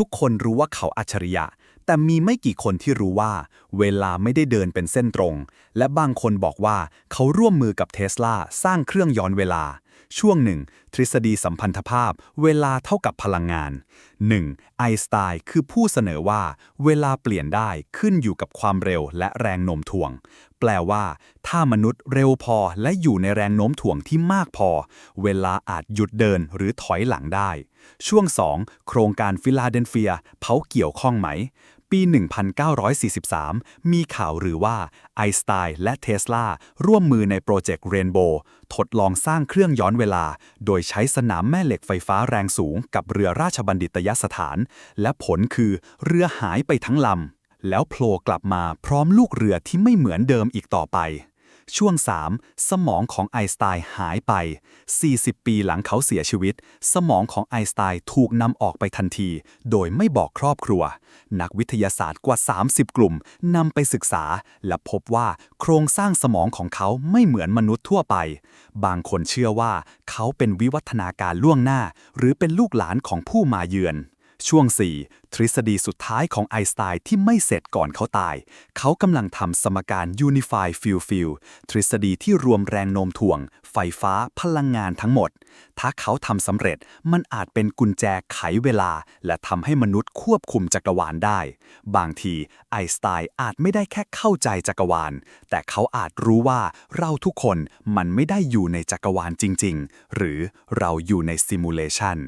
ทุกคนรู้ว่าเขาอัจฉริยะ แต่มีไม่กี่คนที่รู้ว่า เวลาไม่ได้เดินเป็นเส้นตรง และบางคนบอกว่าเขาร่วมมือกับเทสลาสร้างเครื่องย้อนเวลา ช่วงหนึ่ง ทฤษฎีสัมพันธภาพ เวลาเท่ากับพลังงาน 1. ไอน์สไตน์คือผู้เสนอว่า เวลาเปลี่ยนได้ขึ้นอยู่กับความเร็วและแรงโน้มถ่วง แปลว่า ถ้ามนุษย์เร็วพอและอยู่ในแรงโน้มถ่วงที่มากพอ เวลาอาจหยุดเดินหรือถอยหลังได้ ช่วง 2 โครงการฟิลาเดลเฟียเขาเกี่ยวข้องไหม ปี 1943 มีข่าวหรือว่าไอสไตน์และเทสลาร่วมมือในโปรเจกต์เรนโบว์ทดลองสร้างเครื่องย้อนเวลา โดยใช้สนามแม่เหล็กไฟฟ้าแรงสูงกับเรือราชบัณฑิตยสถาน และผลคือเรือหายไปทั้งลำแล้วโผล่กลับมาพร้อมลูกเรือที่ไม่เหมือนเดิมอีกต่อไป ช่วง 3 สมองของไอสไตน์หายไป 40 ปีหลังเขาเสียชีวิต สมองของไอสไตน์ถูกนำออกไปทันที โดยไม่บอกครอบครัว นักวิทยาศาสตร์กว่า 30 กลุ่มนำไปศึกษา และพบว่าโครงสร้างสมองของเขาไม่เหมือนมนุษย์ทั่วไป บางคนเชื่อว่าเขาเป็นวิวัฒนาการล่วงหน้า หรือเป็นลูกหลานของผู้มาเยือน ช่วง 4 ทฤษฎีสุดท้ายของไอน์สไตน์ที่ไม่เสร็จก่อนเขาตาย เขากำลังทำสมการ Unify Field Field ทฤษฎีที่รวมแรงโน้มถ่วง ไฟฟ้า พลังงานทั้งหมด ถ้าเขาทำสำเร็จ มันอาจเป็นกุญแจไขเวลา และทำให้มนุษย์ควบคุมจักรวาลได้ บางทีไอน์สไตน์อาจไม่ได้แค่เข้าใจจักรวาล แต่เขาอาจรู้ว่าเราทุกคนมันไม่ได้อยู่ในจักรวาลจริง ๆ หรือเราอยู่ในซิมูเลชัน